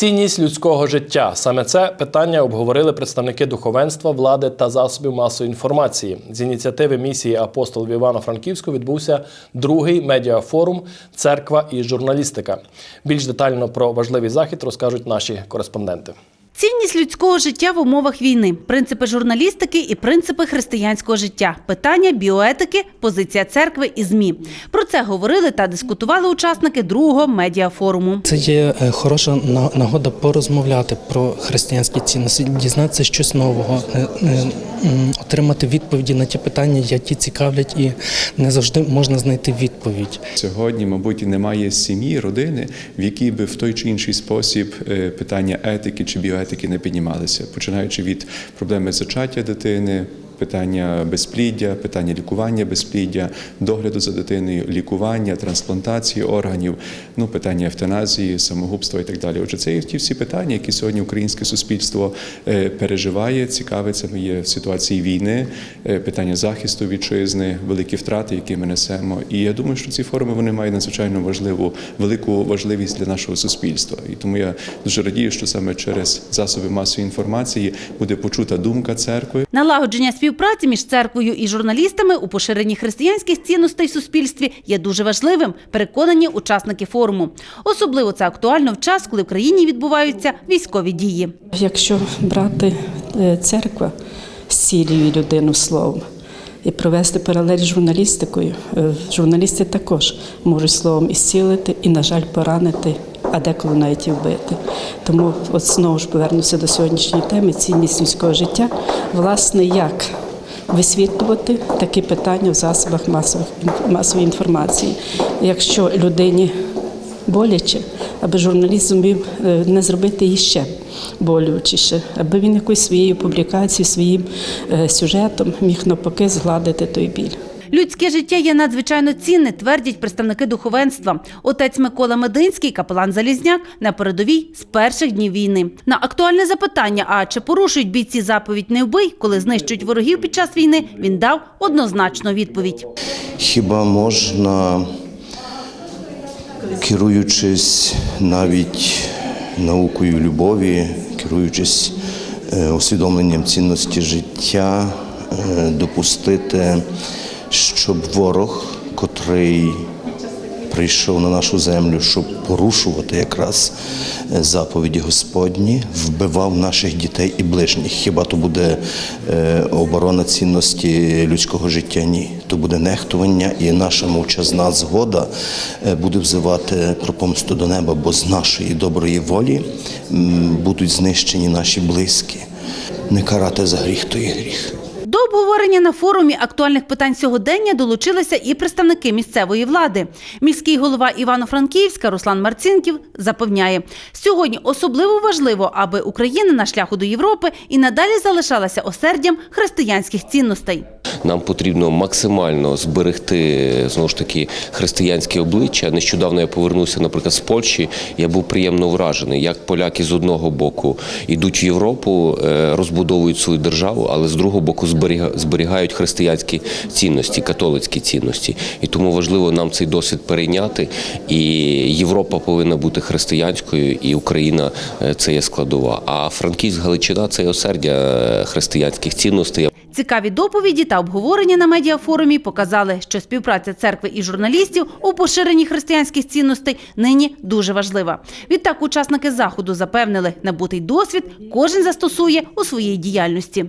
Цінність людського життя саме це питання обговорили представники духовенства, влади та засобів масової інформації. З ініціативи місії апостол в Івано-Франківську відбувся другий медіафорум Церква і журналістика. Більш детально про важливий захід розкажуть наші кореспонденти. Цінність людського життя в умовах війни, принципи журналістики і принципи християнського життя, питання біоетики, позиція церкви і змі. Про це говорили та дискутували учасники другого медіафоруму. Це є е, хороша на- нагода порозмовляти про християнські цінності, дізнатися щось нового, е, е, отримати відповіді на ті питання, які цікавлять, і не завжди можна знайти відповідь. Сьогодні, мабуть, немає сім'ї, родини, в якій би в той чи інший спосіб е, питання етики чи біоетики не піднімалися, починаючи від проблеми зачаття дитини. Питання безпліддя, питання лікування безпліддя, догляду за дитиною, лікування, трансплантації органів, ну питання евтаназії, самогубства і так далі. Отже, це є ті всі питання, які сьогодні українське суспільство е, переживає, цікавиться. Ми є в ситуації війни, е, питання захисту вітчизни, великі втрати, які ми несемо. І я думаю, що ці форуми вони мають надзвичайно важливу велику важливість для нашого суспільства. І тому я дуже радію, що саме через засоби масової інформації буде почута думка церкви. Налагодження співпраці між церквою і журналістами у поширенні християнських цінностей в суспільстві є дуже важливим, переконані учасники форуму. Особливо це актуально в час, коли в країні відбуваються військові дії. Якщо брати е, церква зцілює людину словом і провести паралель з журналістикою, е, журналісти також можуть словом ісцілити і, на жаль, поранити, а деколи навіть і вбити. Тому от знову ж повернуся до сьогоднішньої теми цінність людського життя, власне, як висвітлювати такі питання в засобах масової інформації. Якщо людині боляче, аби журналіст зумів е, не зробити її ще болючіше, аби він якоюсь своєю публікацією, своїм е, сюжетом міг навпаки згладити той біль. Людське життя є надзвичайно цінне, твердять представники духовенства. Отець Микола Мединський, капелан Залізняк, на передовій з перших днів війни. На актуальне запитання, а чи порушують бійці заповідь «Не вбий», коли знищують ворогів під час війни, він дав однозначну відповідь. Хіба можна, керуючись навіть наукою любові, керуючись е, усвідомленням цінності життя, е, допустити, щоб ворог, котрий прийшов на нашу землю, щоб порушувати якраз е, заповіді Господні, вбивав наших дітей і ближніх. Хіба то буде е, оборона цінності людського життя? Ні. То буде нехтування, і наша мовчазна згода е, буде взивати про помсту до неба, бо з нашої доброї волі будуть знищені наші близькі. Не карати за гріх, то і гріх. До обговорення на форумі актуальних питань сьогодення долучилися і представники місцевої влади. Міський голова Івано-Франківська Руслан Марцінків запевняє, сьогодні особливо важливо, аби Україна на шляху до Європи і надалі залишалася осердям християнських цінностей. Нам потрібно максимально зберегти знову ж таки християнське обличчя. Нещодавно я повернувся, наприклад, з Польщі. Я був приємно вражений, як поляки з одного боку йдуть в Європу, е, розбудовують свою державу, але з другого боку зберігають християнські цінності, католицькі цінності. І тому важливо нам цей досвід перейняти. І Європа повинна бути християнською, і Україна е, це є складова. А Франківськ Галичина це є осердя е, християнських цінностей. Цікаві доповіді та обговорення на медіафорумі показали, що співпраця церкви і журналістів у поширенні християнських цінностей нині дуже важлива. Відтак, учасники заходу запевнили, набутий досвід кожен застосує у своїй діяльності.